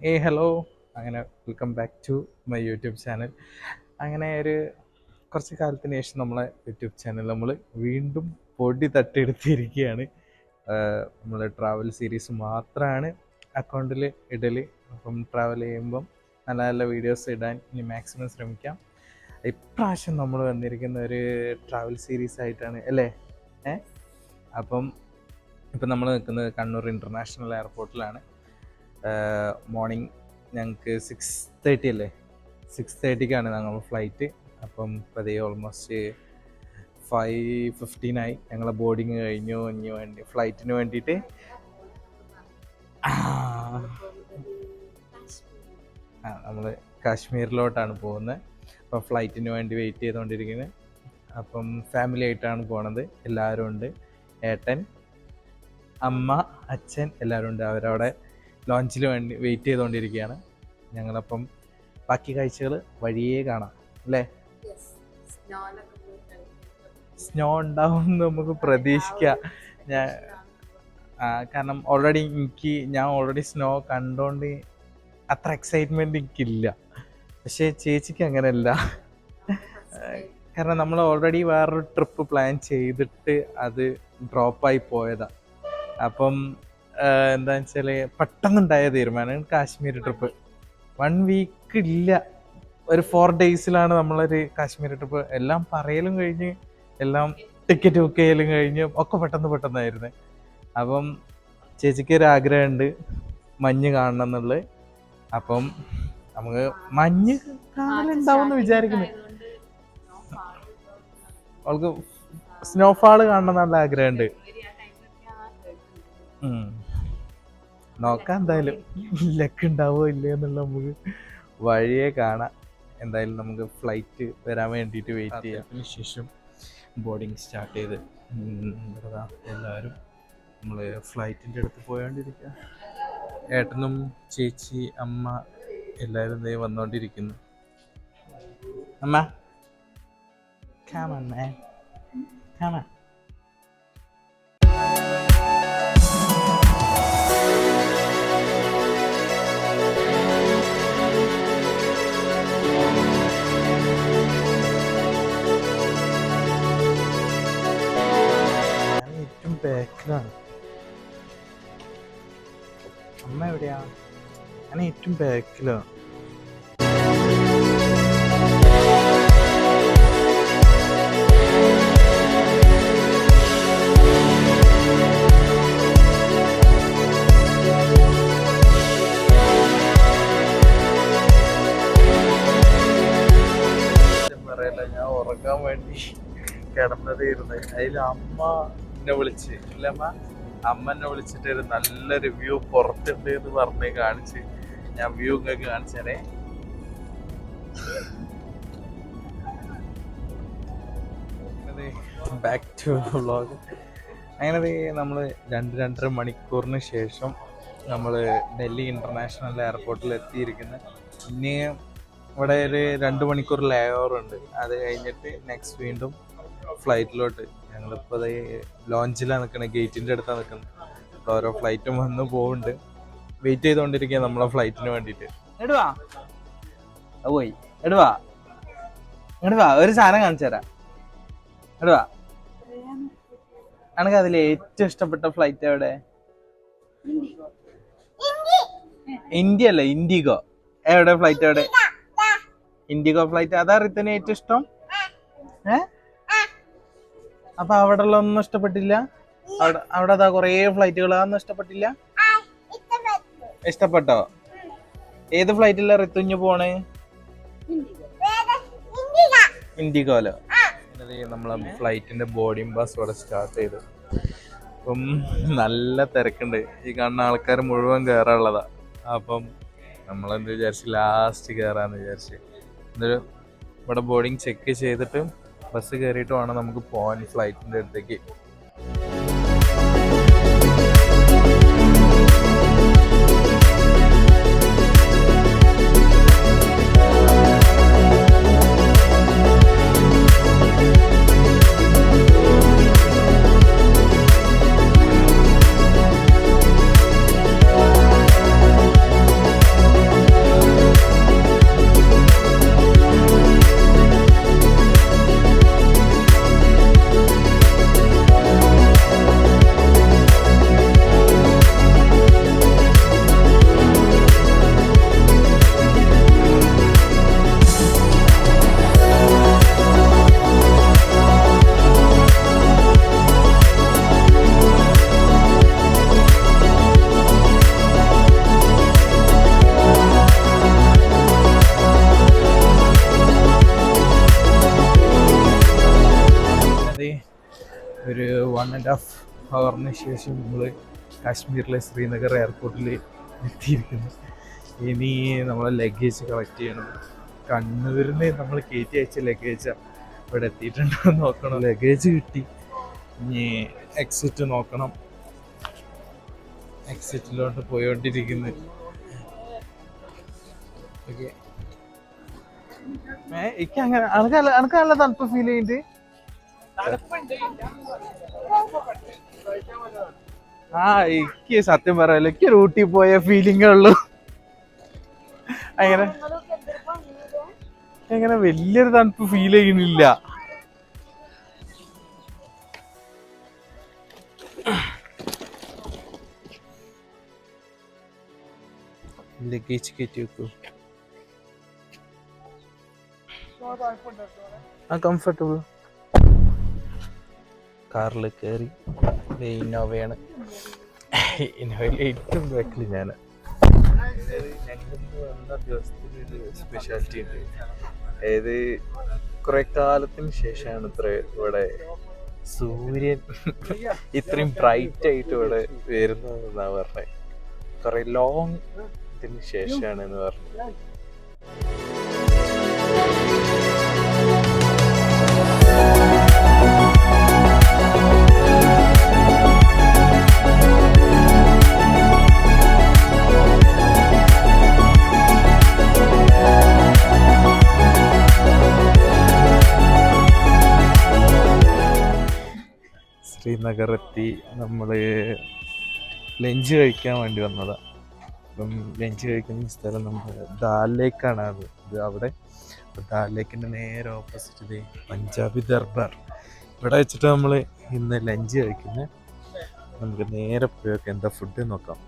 ഏ ഹലോ അങ്ങനെ welcome back to my YouTube channel അങ്ങനെ ഒരു കുറച്ച് കാലത്തിന് ശേഷം നമ്മളെ യൂട്യൂബ് ചാനൽ നമ്മൾ വീണ്ടും പൊടി തട്ടിയെടുത്തിരിക്കുകയാണ്. നമ്മൾ ട്രാവൽ സീരീസ് മാത്രമാണ് അക്കൗണ്ടിൽ ഇടൽ അപ്പം ട്രാവൽ ചെയ്യുമ്പം നല്ല നല്ല വീഡിയോസ് ഇടാൻ ഇനി മാക്സിമം ശ്രമിക്കാം. ഇപ്രാവശ്യം നമ്മൾ വന്നിരിക്കുന്ന ഒരു ട്രാവൽ സീരീസ് ആയിട്ടാണ് അല്ലേ? ഏ? അപ്പം ഇപ്പം നമ്മൾ നിൽക്കുന്നത് കണ്ണൂർ ഇന്റർനാഷണൽ എയർപോർട്ടിലാണ് മോർണിംഗ് ഞങ്ങൾക്ക് സിക്സ് തേർട്ടി അല്ലേ? സിക്സ് തേർട്ടിക്കാണ് ഞങ്ങൾ ഫ്ലൈറ്റ് അപ്പം പതിയെ ഓൾമോസ്റ്റ് ഫൈവ് ഫിഫ്റ്റീനായി ഞങ്ങളെ ബോർഡിങ് കഴിഞ്ഞു. ഇനി വേണ്ടി ഫ്ലൈറ്റിന് വേണ്ടിയിട്ട് ആ നമ്മൾ കാശ്മീരിലോട്ടാണ് പോകുന്നത് അപ്പം ഫ്ലൈറ്റിന് വേണ്ടി വെയിറ്റ് ചെയ്തുകൊണ്ടിരിക്കുന്നത് അപ്പം ഫാമിലി ആയിട്ടാണ് പോണത്. എല്ലാവരും ഉണ്ട്. ഏട്ടൻ അമ്മ അച്ഛൻ എല്ലാവരും ഉണ്ട്. അവരവിടെ ലോഞ്ചിൽ വേണ്ടി വെയിറ്റ് ചെയ്തുകൊണ്ടിരിക്കുകയാണ് ഞങ്ങളപ്പം ബാക്കി കാഴ്ചകൾ വഴിയേ കാണാം. അല്ലേ? സ്നോ ഉണ്ടാവും നമുക്ക് പ്രതീക്ഷിക്കാം. ഞാൻ കാരണം ഓൾറെഡി എനിക്ക് ഞാൻ ഓൾറെഡി സ്നോ കണ്ടോണ്ട് അത്ര എക്സൈറ്റ്മെന്റ് എനിക്കില്ല. പക്ഷേ ചേച്ചിക്ക് അങ്ങനെയല്ല. കാരണം നമ്മൾ ഓൾറെഡി വേറൊരു ട്രിപ്പ് പ്ലാൻ ചെയ്തിട്ട് അത് ഡ്രോപ്പായി പോയതാണ് അപ്പം എന്താ വെച്ചാൽ പെട്ടെന്നുണ്ടായ തീരുമാനം കാശ്മീർ ട്രിപ്പ് വൺ വീക്ക് ഇല്ല. ഒരു ഫോർ ഡേയ്സിലാണ് നമ്മളൊരു കാശ്മീർ ട്രിപ്പ് എല്ലാം പറയലും കഴിഞ്ഞ് എല്ലാം ടിക്കറ്റ് ബുക്ക് ചെയ്യലും കഴിഞ്ഞ് ഒക്കെ പെട്ടെന്ന് പെട്ടെന്നായിരുന്നു. അപ്പം ചേച്ചിക്ക് ഒരു ആഗ്രഹമുണ്ട്. മഞ്ഞ് കാണണം എന്നുള്ളത്. അപ്പം നമുക്ക് മഞ്ഞ് കാണലുണ്ടാവും വിചാരിക്കുന്നു. അവൾക്ക് സ്നോഫാൾ കാണണം നല്ല ആഗ്രഹമുണ്ട്. ഉം. നോക്കാം എന്തായാലും. ലക്ക് ഉണ്ടാവോ ഇല്ലേ എന്നുള്ള നമുക്ക് വഴിയെ കാണാം. എന്തായാലും നമുക്ക് ഫ്ലൈറ്റ് വരാൻ വേണ്ടിയിട്ട് വെയിറ്റ് ചെയ്യാം. ശേഷം ബോർഡിങ് സ്റ്റാർട്ട് ചെയ്ത്. എല്ലാവരും നമ്മൾ ഫ്ലൈറ്റിന്റെ അടുത്ത് പോയോണ്ടിരിക്കുക ഏട്ടനും ചേച്ചി അമ്മ എല്ലാവരും ദേ വന്നുകൊണ്ടിരിക്കുന്നു അമ്മ. Come on, man. Come on. അമ്മ എവിടെയാ? ഞാൻ ഏറ്റവും ബാക്കിലാണ് പറയല്ല ഞാൻ ഉറങ്ങാൻ വേണ്ടി കിടന്നതായിരുന്നു അതിൽ അമ്മ എന്നെ വിളിച്ച് ഇല്ല അമ്മ വിളിച്ചിട്ട് ഒരു നല്ലൊരു വ്യൂ പുറത്തുണ്ട് എന്ന് പറഞ്ഞ് കാണിച്ച് ഞാൻ വ്യൂ ഇങ്ങക്ക് കാണിച്ചേ ബാക്ക് ടു വ്ളോഗ് അങ്ങനെ നമ്മൾ രണ്ട് രണ്ടര മണിക്കൂറിന് ശേഷം നമ്മൾ ഡൽഹി ഇന്റർനാഷണൽ എയർപോർട്ടിൽ എത്തിയിരിക്കുന്നു. ഇനി ഇവിടെ ഒരു രണ്ട് മണിക്കൂർ ലേ ഓവർ ഉണ്ട്. അത് കഴിഞ്ഞിട്ട് നെക്സ്റ്റ് വീണ്ടും ഫ്ലൈറ്റിലോട്ട് ഞങ്ങളിപ്പോൾ ലോഞ്ചിലാണ് നിൽക്കുന്നത് ഗേറ്റിന്റെ അടുത്താണ് നിൽക്കുന്നത് അപ്പോൾ ഓരോ ഫ്ലൈറ്റും വന്ന് പോകുന്നുണ്ട് വെയിറ്റ് ചെയ്തുകൊണ്ടിരിക്കുക നമ്മളെ ഫ്ലൈറ്റിന് വേണ്ടിയിട്ട് എടുവാ പോയി. എടുവാ എടുവാ ഒരു സാധനം കാണിച്ചു തരാം. എടുവാ അനക്ക് അതിൽ ഏറ്റവും ഇഷ്ടപ്പെട്ട ഫ്ലൈറ്റ് എവിടെ? ഇന്ത്യ അല്ല ഇൻഡിഗോ എവിടെ ഫ്ലൈറ്റ് എവിടെ? ഇൻഡിഗോ ഫ്ലൈറ്റ് അതാ റിത്തന് ഏറ്റവും ഇഷ്ടം? ഏ? അപ്പൊ അവിടെ ഉള്ള ഒന്നും ഇഷ്ടപ്പെട്ടില്ല? അവിടെ അവിടെ അതാ കൊറേ ഫ്ലൈറ്റുകൾ അതൊന്നും ഇഷ്ടപ്പെട്ടില്ല? ഇഷ്ടപ്പെട്ടോ. ഏത് ഫ്ലൈറ്റിലാ റിത്തുഞ്ഞു പോണേ? ഇൻഡിഗോലോ നമ്മളെ ഫ്ലൈറ്റിന്റെ ബോർഡിംഗ് ബസ് ഇവിടെ സ്റ്റാർട്ട് ചെയ്തു. അപ്പം നല്ല തിരക്കുണ്ട്. ഈ കാണുന്ന ആൾക്കാർ മുഴുവൻ കയറാനുള്ളതാ അപ്പം നമ്മളെന്ത് വിചാരിച്ച് ലാസ്റ്റ് കയറാന്ന് വിചാരിച്ച്. എന്നിട്ട് ഇവിടെ ബോർഡിങ് ചെക്ക് ചെയ്തിട്ട് ബസ് കയറിയിട്ട് വേണം നമുക്ക് പോകാൻ ഫ്ലൈറ്റിന്റെ അടുത്തേക്ക്. ആൻഡ് ഹാഫ് ഹവറിന് ശേഷം നമ്മൾ കാശ്മീരിലെ ശ്രീനഗർ എയർപോർട്ടിൽ എത്തിയിരിക്കുന്നു. ഇനി നമ്മളെ ലഗേജ് കളക്ട് ചെയ്യണം. കണ്ണൂരിൽ നിന്ന് നമ്മൾ കയറ്റി അയച്ച ലഗേജ് ഇവിടെ എത്തിയിട്ടുണ്ടോ നോക്കണം. ലഗേജ് കിട്ടി. ഇനി എക്സിറ്റ് നോക്കണം. എക്സിറ്റിലോട്ട് പോയോണ്ടിരിക്കുന്നു. ഓക്കെ എനിക്ക് അങ്ങനെ അനക്കല്ല അനക്കല്ല തണുപ്പ് ഫീൽ ചെയ്യുന്നുണ്ട് ആ എനിക്ക് സത്യം പറയാലോ എനിക്ക് റൂട്ടിൽ പോയ ഫീലിംഗേ ഉള്ളൂ. അങ്ങനെ അങ്ങനെ വലിയൊരു തണുപ്പ് ഫീൽ ചെയ്യുന്നില്ല. ലഗേജ് കയറ്റി വെക്കൂ. ആ കംഫർട്ടബിൾ കാറിൽ കയറി ഇന്നോവയാണ് ഇന്നോവയിൽ ഏറ്റവും ബാക്കിൽ ഞാൻ സ്പെഷ്യാലിറ്റി ഉണ്ട്. അതായത് കുറെ കാലത്തിന് ശേഷമാണ് ഇത്ര ഇവിടെ സൂര്യൻ ഇത്രയും ബ്രൈറ്റ് ആയിട്ട് ഇവിടെ വരുന്നതെന്നാണ് പറഞ്ഞത് കുറെ ലോങ് ഇതിന് ശേഷമാണ് എന്ന് പറഞ്ഞു. ശ്രീനഗർ എത്തി നമ്മൾ ലഞ്ച് കഴിക്കാൻ വേണ്ടി വന്നതാണ് അപ്പം ലഞ്ച് കഴിക്കുന്ന സ്ഥലം നമ്മൾ ദാൽ ലേക്കാണ് അത്. ഇത് അവിടെ. ദാൽ ലേക്കിന്റെ നേരെ ഓപ്പോസിറ്റ് ഇത് പഞ്ചാബി ദർബാർ. ഇവിടെ വെച്ചിട്ട് നമ്മൾ ഇന്ന് ലഞ്ച് കഴിക്കുന്നത് നമുക്ക് നേരെ പോയി നോക്കാം എന്താ ഫുഡ് നോക്കാം.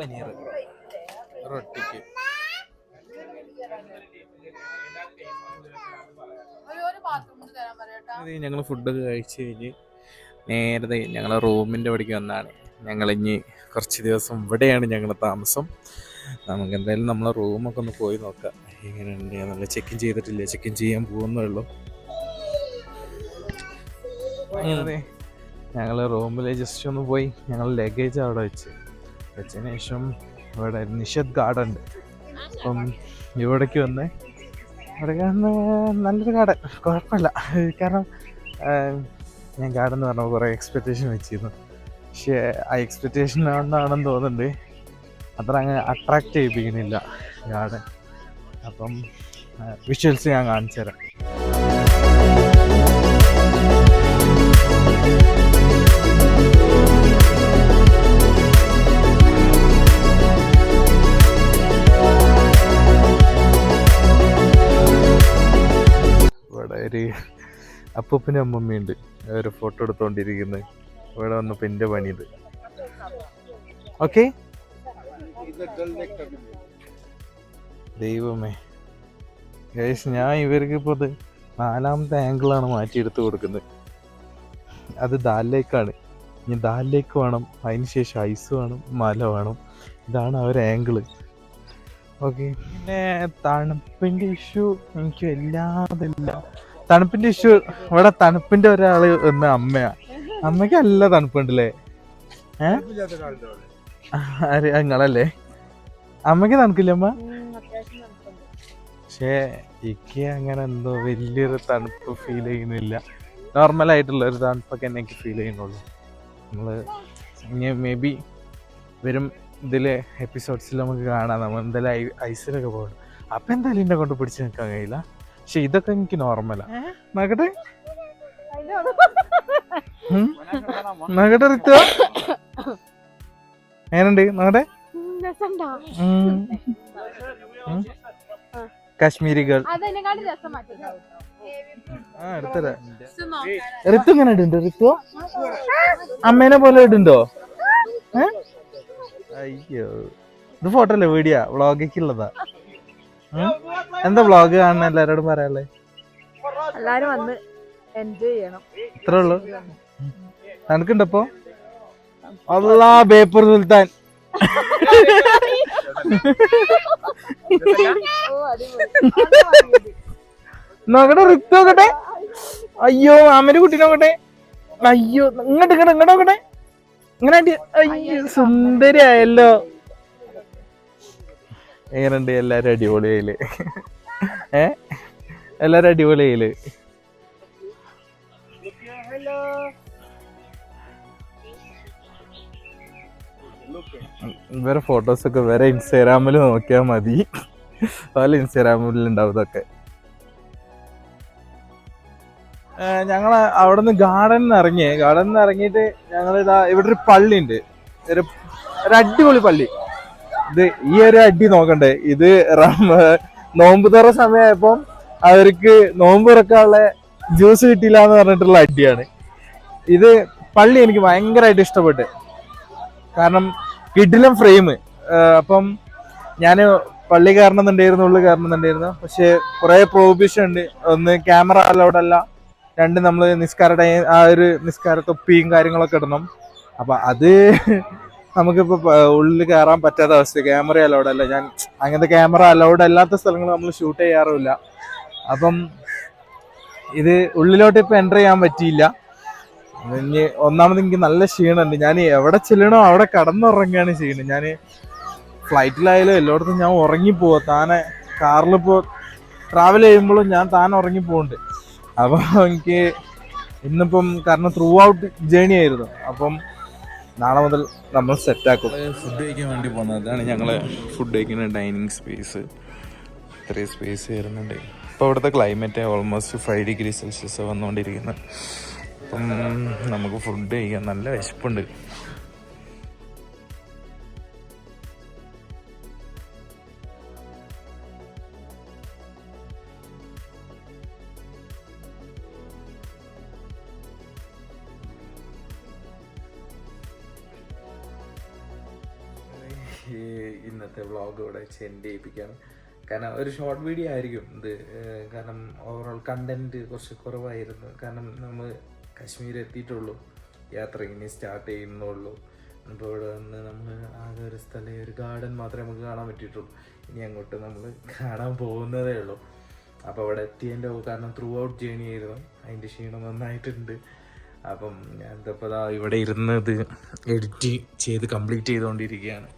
പനീർ റൊട്ടിക്ക്. ഞങ്ങൾ ഫുഡൊക്കെ കഴിച്ച് കഴിഞ്ഞ് നേരത്തെ ഞങ്ങൾ റൂമിന്റെ അവിടേക്ക് വന്നാണ്. ഞങ്ങൾ ഇനി കുറച്ച് ദിവസം ഇവിടെയാണ് ഞങ്ങളുടെ താമസം. നമുക്ക് എന്തായാലും നമ്മളെ റൂമൊക്കെ ഒന്ന് പോയി നോക്കാം. എങ്ങനെയുണ്ട്? നല്ല ചെക്കിൻ ചെയ്തിട്ടില്ല? ഇൻ ചെയ്യാൻ പോകുന്നേ ഉള്ളൂ ഞങ്ങൾ റൂമിൽ ജസ്റ്റ് ഒന്ന് പോയി. ഞങ്ങൾ ലഗേജ് അവിടെ വെച്ച്. വെച്ചതിന് ശേഷം ഇവിടെ നിഷദ് ഗാർഡൻ ഉണ്ട്. അപ്പം ഇവിടേക്ക് വന്ന് വന്ന് നല്ലൊരു കട. കുഴപ്പമില്ല. കാരണം ഞാൻ ഗാർഡൻ എന്ന് പറഞ്ഞപ്പോൾ കുറേ എക്സ്പെക്റ്റേഷൻ വെച്ചിരുന്നു. പക്ഷേ ആ എക്സ്പെക്റ്റേഷൻ ആണെന്നാണെന്ന് തോന്നുന്നുണ്ട്. അത്ര അങ്ങ് അട്രാക്റ്റ് ചെയ്യിപ്പിക്കുന്നില്ല ഗാർഡൻ അപ്പം വിഷ്വൽസ് ഞാൻ കാണിച്ചു തരാം ഒരു അപ്പൂപ്പനും അമ്മമ്മയുണ്ട്. ഒരു ഫോട്ടോ എടുത്തോണ്ടിരിക്കുന്നത് ഇവിടെ വന്നപ്പോൾ എന്റെ പണിയത്. ഓക്കെ ദൈവമേ. ഗൈസ് ഞാൻ ഇവർക്ക് ഇപ്പോൾ ഇത് നാലാമത്തെ ആംഗിളാണ് മാറ്റിയെടുത്ത് കൊടുക്കുന്നത്. അത് ദാലിലേക്കാണ് ഇനി ദാലിലേക്ക് വേണം. അതിന് ശേഷം ഐസ് വേണം. മല വേണം. ഇതാണ് അവർ ആംഗിൾ ഓക്കെ പിന്നെ തണുപ്പിന്റെ ഇഷ്യൂ എനിക്ക് വല്ലാതില്ല തണുപ്പിന്റെ ഇഷ്യൂ ഇവിടെ തണുപ്പിന്റെ ഒരാൾ എന്ന അമ്മയാ. അമ്മയ്ക്ക് നല്ല തണുപ്പുണ്ടല്ലേ? ഏ? ആര്? നിങ്ങളല്ലേ? അമ്മയ്ക്ക് തണുക്കില്ല അമ്മ? പക്ഷേ എനിക്ക് അങ്ങനെ എന്തോ വലിയൊരു തണുപ്പ് ഫീൽ ചെയ്യുന്നില്ല. നോർമൽ ആയിട്ടുള്ള ഒരു തണുപ്പൊക്കെ എന്നെ എനിക്ക് ഫീൽ ചെയ്യുന്നുള്ളൂ. നമ്മൾ ഇനി മേ ബി വരും ഇതിലെ എപ്പിസോഡ്സിൽ നമുക്ക് കാണാം. നമ്മൾ എന്തായാലും ഐസിലൊക്കെ പോകണം. അപ്പം എന്തായാലും എന്നെ കൊണ്ട് പിടിച്ച് നിൽക്കാൻ കഴിയില്ല. പക്ഷെ ഇതൊക്കെ എനിക്ക് നോർമലാ നോക്കട്ടെ? നോക്കട്ടെ റിത്തു എങ്ങനുണ്ട് നോക്കട്ടെ. കാശ്മീരി ഗേൾ ആ എടുത്തരാ. റിത്തു ഇങ്ങനെ ഇടുണ്ടോ റിത്തു അമ്മേനെ പോലെ ഇടുണ്ടോ അയ്യോ. ഇത് ഫോട്ടോ അല്ലേ വീഡിയോ? വ്ളോഗിക്കുള്ളതാ എന്താ വ്ളോഗ് കാണുന്ന? എല്ലാരോടും പറയാനുള്ളത് എല്ലാരും വന്ന് എൻജോയ് ചെയ്യണം. ഇത്രേ ഉള്ളൂ. തണുക്കുണ്ടപ്പോ അല്ലാ ബേപ്പൂർ സുൽത്താൻ. നോക്കട്ടെ റിക്ത് നോക്കട്ടെ. അയ്യോ മാമന്റെ കുട്ടി നോക്കട്ടെ. അയ്യോ ഇങ്ങോട്ട് ഇങ്ങോട്ട് ഇങ്ങോട്ട് നോക്കട്ടെ. ഇങ്ങനെ അയ്യോ. സുന്ദരിയായല്ലോ. എങ്ങനെയുണ്ട് എല്ലാരും അടിപൊളിയായിൽ ഏ? എല്ലാരും അടിപൊളിയായിൽ ഇവരെ ഫോട്ടോസ് ഒക്കെ വേറെ ഇൻസ്റ്റാഗ്രാമിൽ നോക്കിയാൽ മതി. പല ഇൻസ്റ്റാഗ്രാമിൽ ഉണ്ടാവും ഇതൊക്കെ ഞങ്ങൾ അവിടെ നിന്ന് ഗാർഡനിൽ നിന്ന് ഇറങ്ങി ഗാർഡനിൽ നിന്ന് ഇറങ്ങിയിട്ട് ഞങ്ങൾ ഇതാ ഇവിടെ ഒരു പള്ളി ഉണ്ട് ഒരു അടിപൊളി പള്ളി. ഇത് ഈ ഒരു അടി നോക്കണ്ടേ. ഇത് നോമ്പ് തുറ സമയമായപ്പം അവർക്ക് നോമ്പ് തുറക്കാനുള്ള ജ്യൂസ് കിട്ടിയില്ല എന്ന് പറഞ്ഞിട്ടുള്ള അടിയാണ്. ഇത് പള്ളി എനിക്ക് ഭയങ്കരമായിട്ട് ഇഷ്ടപ്പെട്ട്. കാരണം കിഡിലും ഫ്രെയിം അപ്പം ഞാൻ പള്ളി കയറണമെന്നുണ്ടായിരുന്നു ഉള്ളിൽ കയറണമെന്നുണ്ടായിരുന്നു. പക്ഷേ കുറേ പ്രോഹിബിഷൻ ഉണ്ട്. ഒന്ന് ക്യാമറ അലൗഡ് അല്ല. രണ്ട് നമ്മൾ നിസ്കാര ടൈം ആ ഒരു നിസ്കാര തൊപ്പിയും കാര്യങ്ങളൊക്കെ ഇടണം. അപ്പൊ അത് നമുക്കിപ്പോ പ- ഉള്ളിൽ കയറാൻ പറ്റാത്ത അവസ്ഥ ക്യാമറ അലൗഡ് അല്ല. ഞാൻ അങ്ങനത്തെ ക്യാമറ അലൗഡ് അല്ലാത്ത സ്ഥലങ്ങൾ നമ്മൾ ഷൂട്ട് ചെയ്യാറുമില്ല. അപ്പം ഇത് ഉള്ളിലോട്ട് ഇപ്പൊ എന്റർ ചെയ്യാൻ പറ്റിയില്ല. ഇനി ഒന്നാമത് എനിക്ക് നല്ല ക്ഷീണമുണ്ട്. ഞാൻ എവിടെ ചെല്ലണോ അവിടെ കടന്നുറങ്ങുകയാണ് ചെയ്യുന്നത്. ഞാൻ ഫ്ലൈറ്റിലായാലും എല്ലായിടത്തും ഞാൻ ഉറങ്ങിപ്പോവാ. താനെ കാറിലിപ്പോ ട്രാവൽ ചെയ്യുമ്പോഴും ഞാൻ താൻ ഉറങ്ങിപ്പോണ്ട് അപ്പോൾ എനിക്ക് ഇന്നിപ്പം കാരണം ത്രൂ ഔട്ട് ജേണി ആയിരുന്നു. അപ്പം നാളെ മുതൽ നമ്മൾ സെറ്റ് ആക്കും ഫുഡ് കഴിക്കാൻ വേണ്ടി പോകുന്നത് അതാണ് ഞങ്ങളെ ഫുഡ് കഴിക്കുന്ന ഡൈനിങ് സ്പേസ് ഇത്രയും സ്പേസ് വരുന്നുണ്ട്. ഇപ്പോൾ ഇവിടുത്തെ climate almost five degree Celsius വന്നുകൊണ്ടിരിക്കുന്നത് അപ്പം നമുക്ക് ഫുഡ് കഴിക്കാൻ നല്ല വിശപ്പുണ്ട്. ഇന്നത്തെ വ്ളോഗ് ഇവിടെ സെൻഡ് ചെയ്യിപ്പിക്കുകയാണ്. കാരണം ഒരു ഷോർട്ട് വീഡിയോ ആയിരിക്കും ഇത്. കാരണം ഓവറോൾ കണ്ടന്റ് കുറച്ച് കുറവായിരുന്നു. കാരണം നമ്മൾ കാശ്മീർ എത്തിയിട്ടുള്ളൂ. യാത്ര ഇനി സ്റ്റാർട്ട് ചെയ്യുന്നുള്ളൂ. അപ്പോൾ ഇവിടെ വന്ന് നമ്മൾ ആകെ ഒരു സ്ഥലം ഒരു ഗാർഡൻ മാത്രമേ നമുക്ക് കാണാൻ പറ്റിയിട്ടുള്ളൂ. ഇനി അങ്ങോട്ട് നമ്മൾ കാണാൻ പോകുന്നതേ ഉള്ളൂ. അപ്പോൾ അവിടെ എത്തിയതിന്റെ കാരണം ത്രൂ ഔട്ട് ജേണി ആയിരുന്നു. അതിന്റെ ക്ഷീണം നന്നായിട്ടുണ്ട്. അപ്പം ദാ ഇവിടെ ഇരുന്ന് ഇത് എഡിറ്റ് ചെയ്ത് കംപ്ലീറ്റ് ചെയ്തുകൊണ്ടിരിക്കുകയാണ്.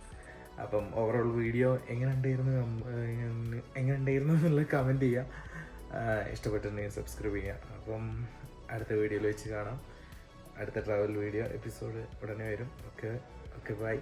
അപ്പം ഓവറോൾ വീഡിയോ എങ്ങനെ ഉണ്ടായിരുന്നു എങ്ങനെ ഉണ്ടായിരുന്നു എന്നുള്ള കമന്റ് ചെയ്യുക ഇഷ്ടപ്പെട്ടിട്ടുണ്ടെങ്കിൽ സബ്സ്ക്രൈബ് ചെയ്യുക അപ്പം അടുത്ത വീഡിയോയിൽ വെച്ച് കാണാം. അടുത്ത ട്രാവൽ വീഡിയോ എപ്പിസോഡ് ഉടനെ വരും. Okay okay bye